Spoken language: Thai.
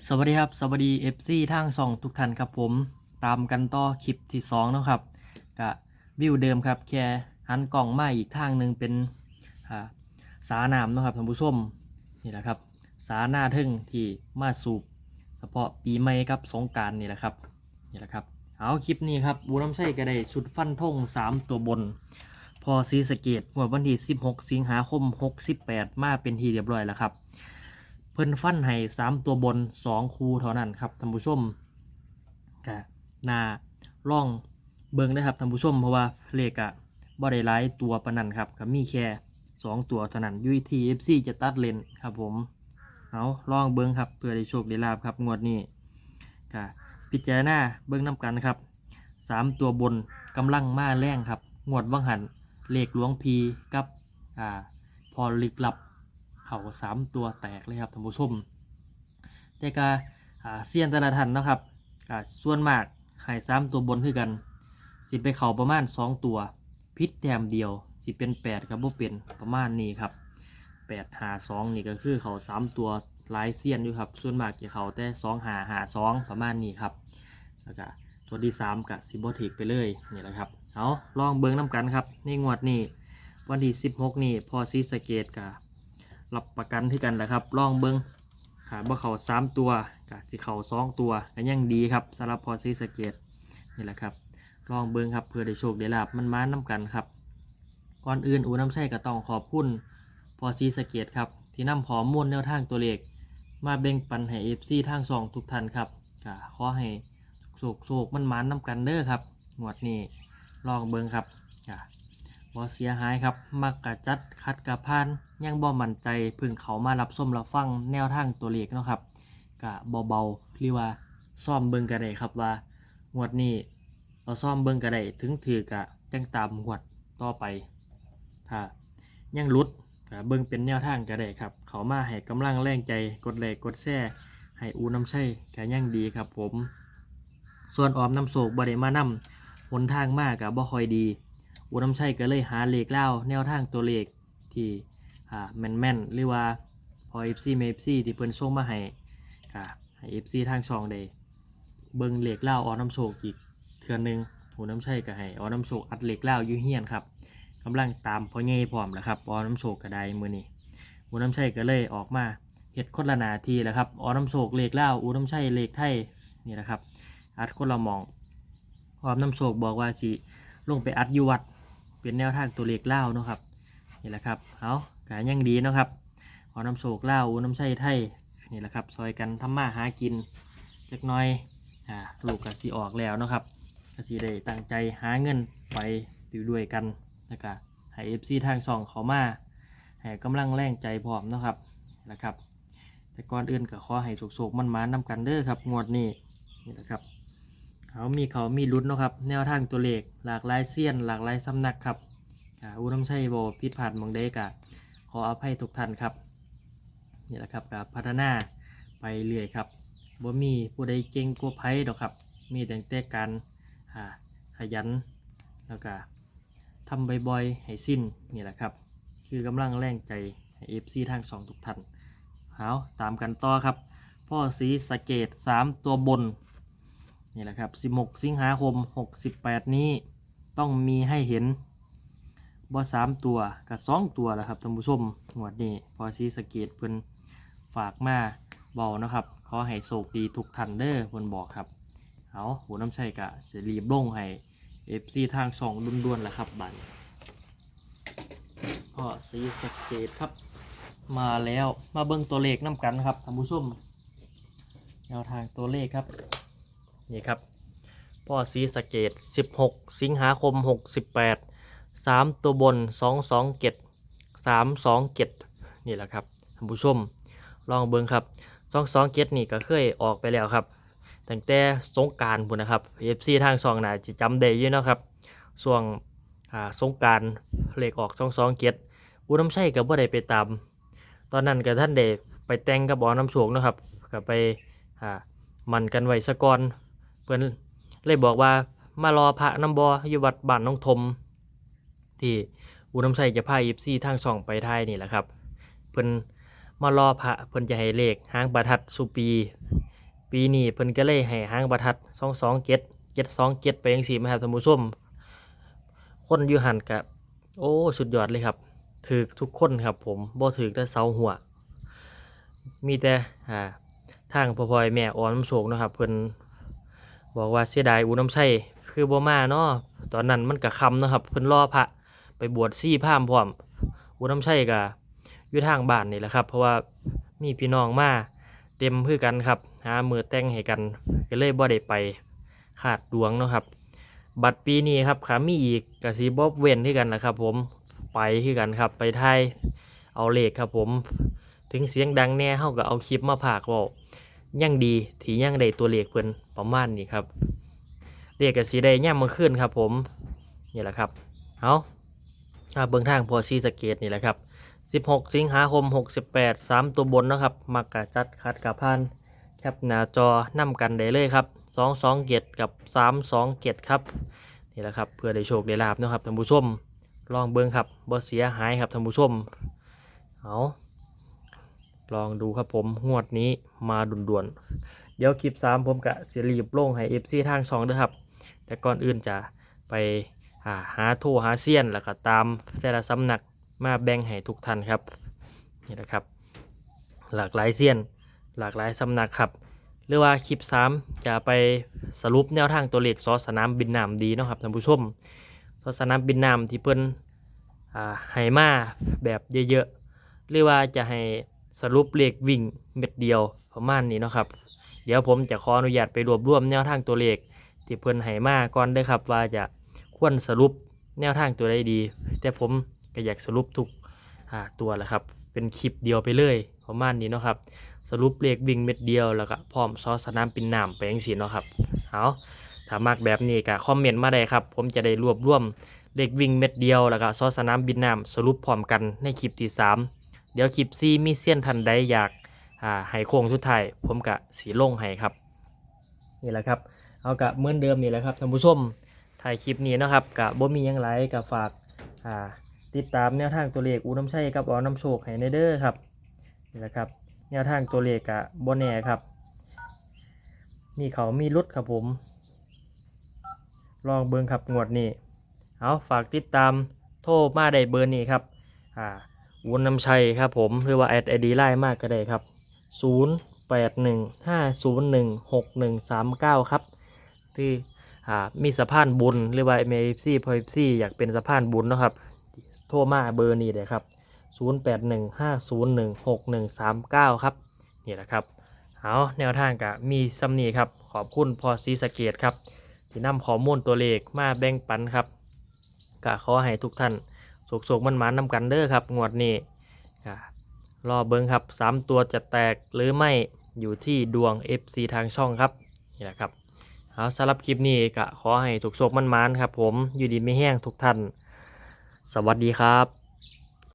สวัสดีครับสวัสดี FC ทางสองทุกท่านครับผมตามกันต่อคลิปที่2นะครับกะวิวเดิมครับแค่หันกล่องมาอีกทางหนึ่งเป็นอ่าสาน้ำนะครับท่านผู้ชมนี่แหละครับ สาหน้าทึ่งที่มาสูบเฉพาะปีใหม่กับสงการนี่แหละครับนี่แหละครับเอาคลิปนี้ครับบูน้ำใช้ก็ได้ชุดฟันธง3 ตัวบน พอซีสะเกตงวดวันที่ 16 สิงหาคม 68 มาเป็นทีเรียบร้อยแล้วครับ เพิ่นฟันให้สามตัวบนสองคูเท่านั้นครับท่านผู้ชมกะนาล่องเบิ่งได้ครับท่านผู้ชมเพราะว่าเลขอะบ่ได้หลายตัวปานนั้นครับก็มีแค่สองตัวเท่านั้นอยูทีเอฟซีจะตัดเลนครับผมเอาลองเบิ่งครับเพื่อได้โชคได้ลาบครับงวดนี้กะพิจารณาเบิ่งน้กันครับสามตัวบนกำลังมาแรงครับงวดวังหันเลขหลวงพีกับอ่าพอลึกลับ ขาสามตัวแตกเลยครับท่านผู้ชมแต่กาอ่าเซียนแต่ละท่านนะครับส่วนมากให้สามตัวบนคือกัน สิไปเข่าประมาณสองตัว พิษแต้มเดียว สิเป็นแปดกับบ่เป็นประมาณนี้ครับแปดหาสองนี่ก็คือเข่าสามตัวหลายเซียนอยู่ครับ ส่วนมากจะเข่าแต่สองหาหาสองประมาณนี้ครับแล้วก็ตัวที่สามกับซิบทิกไปเลยนี่แหละครับเอาลองเบิ้งน้ำกันครับในงวดนี้วันที่สิบหกนี่พอซีสเกตกับ รับประกันที่กันแหละครับลองเบิ้งขาบ่เขาสามตัวกะที่เขาสองตัวก็ยังดีครับสำหรับพอซีสเกตนี่แหละครับลองเบิ้งครับเพื่อได้โชคได้ลาบมันมานน้ากันครับก่อนอื่นอูน้ำใช่ก็ต้องขอบคุณพอซีสเกตครับที่นำข้อมูลแนวทางตัวเลขมาแบ่งปันให้เอฟซีทางสองทุกท่านครับก็ขอให้โชคโชคมันม้านน้ากันเด้อครับงวดนี้ลองเบิ้งครับอะบ่เสียหายครับมักกะจัดคัดกะพาน ยังบ่มั่นใจพึ่งเขามารับส้มรับฟังแนวทางตัวเลขเนาะครับกะเบาๆหรือว่าซ่อมเบิ่งก็ได้ครับว่างวดนี้เราซ่อมเบิ่งก็ได้ถึงถือกะจังตามงวดต่อไปถ้ายังลุดกะเบิ่งเป็นแนวทางก็ได้ครับ เขามาให้กำลังแรงใจกดไลค์กดแชร์ให้อูน้ำใช่กะยังดีครับผม ส่วนออมน้ำโศกบ่ได้มานำหนทางมากกะบ่ค่อยดีอุน้ำชัยก็เลยหาเลขเล่าแนวทางตัวเลขที่ อ่าแม่นแม่นๆหรือว่าพอ FC เม FC ที่เพิ่นส่งมาให้ก็ให้ FC ทางช่องได้เบิ่งเหลขเล่าออน้ำโชคอีกเทือหนึงอุน้ำชัยก็ให้ออน้ำโชคอัดเหลขเล่าอยู่เฮียนครับกำลังตามพ่อเง่พร้อมแล้วครับออน้ำโชคก็ได้มื้อนี้อุน้ำชัยก็เลยออกมาเฮ็ดคนละนาทีแล้วครับออน้ำโชคเหลขเล่าอุน้ำชัยเลขไทยนี่แหละครับ อัดคนละมองออน้ำโชคบอกว่าสิลงไปอัดอยู่วัดเป็นแนวทางตัวเหลขเล่าเนาะครับนี่แหละครับเอา กายังดีนะครับ ขอน้ำโศกเล่าน้ำไส้ไทยนี่แหละครับ ซอยกันทำมาหากินจักน้อยอ่าลูกกสีออกแล้วนะครับกสีได้ตั้งใจหาเงินไปอยู่ด้วยกันแล้วก็ให้เอฟซีทางสองเขามาให้กำลังแรงใจพร้อมนะครับนี่แหละครับ แต่ก่อนอื่นก็ขอให้โศกๆมันมานำกันเด้อครับ งวดนี้นี่แหละครับเขามีเขามีลุ้นนะครับ แนวทางตัวเลขหลากหลายเซียน หลากหลายสำนักครับอูน้ำชัยโบพิดผ่านมองได้กะ ขออภัยทุกท่านครับนี่แหละครับกับพัฒนาไปเรื่อยครับบ่มีผู้ใดเก่งกว่าไพ่ดอกครับ มีแต่แต่การอ่าขยันแล้วก็ทำบ่อยๆให้สิ้นนี่แหละครับ คือกำลังแรงใจให้เอฟซีทางสองทุกท่านเอาตามกันต่อครับ พ่อสีสเกต 3 ตัวบนนี่แหละครับ 16 สิงหาคม 68 นี้ต้องมีให้เห็น บ่สามตัวกับสองตัวแหละครับท่านผู้ชมงวดนี้พอซีสเกตเพิ่นฝากมาเบานะครับขอให้โชคดีทุกทันเด้อเพิ่นบอกครับเอาหูน้ำชัยกะเสรีบลงให้เอฟซีทางสองดุนด้วนๆแหละครับบันพอซีสเกตครับ มาแล้วมาเบิ่งตัวเลขน้ำกันครับท่านผู้ชมแนวทางตัวเลขครับนี่ครับพ่อสีสเกต 16 สิงหาคม 68 3ตัวบน2 2เกต3 2เกตนี่แหละครับท่านผู้ชมลองเบิ่งครับ2 2เกตนี่ก็เคยออกไปแล้วครับตั้งแต่สงการพุ่นนะครับ FC ทางสองน่าจะจำได้อยู่เนาะครับช่วงอ่าสงการเลขออก2 2เกตอุน้ำใช่กับว่ได้ไปตามตอนนั้นกับท่านได้ไปแต่งกับบอน้ำโฉงนะครับก็ไปอ่ามันกันไว้สะก่อนเพื่อนเลยบอกว่ามารอพระน้ำบออยู่วัดบ้านน้องทม ที่อุน้ำใส่จะพายิปซี่ทางช่องไปไทยนี่แหละครับ เพื่นมารอพระเพิ่นจะให้เลขหางประทัดสุปี ปีนี้เพิ่นก็เลยให้หางประทัดสองสองเจ็ดเจ็ดสองเจ็ดไปยังสี่มาครับท่านผู้มคนอยู่หันกับโอ้สุดยอดเลยครับถือทุกคนครับผมบ่ถือแต่เสาหัว มีแต่อ่าทางพ่อพลอยแม่อ่อนน้ำโศกนะครับเพิ่นบอกว่าเสียดายอูน้ำใช่คือบ่มาเนาะตอนนั้นมันก็คำนะครับเพิ่นรอพระ ไปบวชซี่พามพร้อมอูน้ำใช่ก็อยู่ทางบ้านนี่แหละครับ เพราะว่ามีพี่น้องมาเต็มคือกันครับ หามือแต่งให้กันก็เลยบ่ได้ไปขาดดวงเนาะครับ บัตรปีนี้ครับขามีอีกกสีบอบเว้นที่กันนะครับ ผมไปที่กันครับ ไปไทยเอาเลขครับ ผม ถึงเสียงดังแน่เฮาก็เอาคลิปมาผากว่ายังดีที่ยังได้ตัวเลขเพิ่นประมาณนี้ครับเลขกสีได้ย่ำมาขึ้นครับ ผมนี่แหละครับเอา อ่าเบื้องทางพอซีสเกตนี่แหละครับ 16 สิงหาคม 68 3 ตัวบนนะครับ มักกะจัดคัดกับพันแคปหน้าจอนำกันได้เลยครับ 2 2เกตกับ 3 2เกตครับนี่แหละครับเพื่อได้โชคได้ลาบนะครับท่านผู้ชมลองเบิ้งครับบ่เสียหายครับท่านผู้ชมเอาลองดูครับผมงวดนี้มาด่วนๆ เดี๋ยวคลิป 3 ผมกะเสียรีบลงให้ FC ทางช่องด้วยครับ แต่ก่อนอื่นจะไป หาโทรหาเซียนแล้วก็ตามแต่ละสำนักมาแบ่งให้ทุกท่านครับนี่นะครับ หลากหลายเซียน หลากหลายสำนักครับ หรือว่าคลิป 3 จะไปสรุปแนวทางตัวเลขซอสนามบินน้ำดีนะครับท่านผู้ชมซอสนามบินน้ำที่เพิ่นอ่าให้มาแบบเยอะๆหรือว่าจะให้สรุปเลขวิ่งเม็ดเดียวประมาณนี้นะครับ เดี๋ยวผมจะขออนุญาตไปรวบรวมแนวทางตัวเลขที่เพิ่นให้มาก่อนด้ครับว่าจะ ควรสรุปแนวทางตัวใดดี แต่ผมก็อยากสรุปทุกตัวแหละครับ เป็นคลิปเดียวไปเลยประมาณนี้เนาะครับ สรุปเลขวิ่งเม็ดเดียวแล้วก็พร้อมซอสสนามปินน้ำไปยังสีเนาะครับเอาถ้ามักแบบนี้ก็คอมเมนต์มาได้ครับ ผมจะได้รวบรวมเลขวิ่งเม็ดเดียวแล้วก็ซอสสนามบินน้ำสรุปพร้อมกันในคลิปที่3เดี๋ยวคลิปซีมีเสี้ยนทันใดอยากอ่าให้โค้งทุดท้ายผมกะสีลงให้ครับ นี่แหละครับ เอากะเหมือนเดิมนี่แหละครับท่านผู้ชม ถ่ายคลิปนี้นะครับกะบ่มียังไรกะฝากอ่าติดตามแนวทางตัวเลขอูน้ำชัยกับอ๋อน้ำโชคให้ในเด้อครับนี่แหละครับแนวทางตัวเลขกะบนแน่ครับมีเขามีรุดครับผม ลองเบิงครับงวดนี้เอาฝากติดตามโทรมาได้เบอร์นี้ครับอ่าวุ้นน้ำชัยครับผมหรือว่าแอดไอดีไล่มากก็ได้ครับ 0 8 1 5 0 1 6 1 3 9 ครับที่ มีสะพานบุญหรือว่าเมฟซีพอซี่อยากเป็นสะพานบุญเนาะครับโทรมาเบอร์นี้เลยครับ 0815016139 ครับนี่แหละครับเอาแนวทางกะมีซัมนีครับ ขอบคุณพอซีสะเกตครับ ที่นำข้อมูลตัวเลขมาแบ่งปันครับกะขอให้ทุกท่านโศกๆมันมันนำกันเด้อครับงวดนี้กะรอเบิ้งครับ 3 ตัวจะแตกหรือไม่อยู่ที่ดวง FC ทางช่องครับนี่แหละครับ เอาสำหรับคลิปนี้ก็ขอให้ถูกโศกมันมันครับผม อยู่ดีไม่แห้งทุกท่าน สวัสดีครับ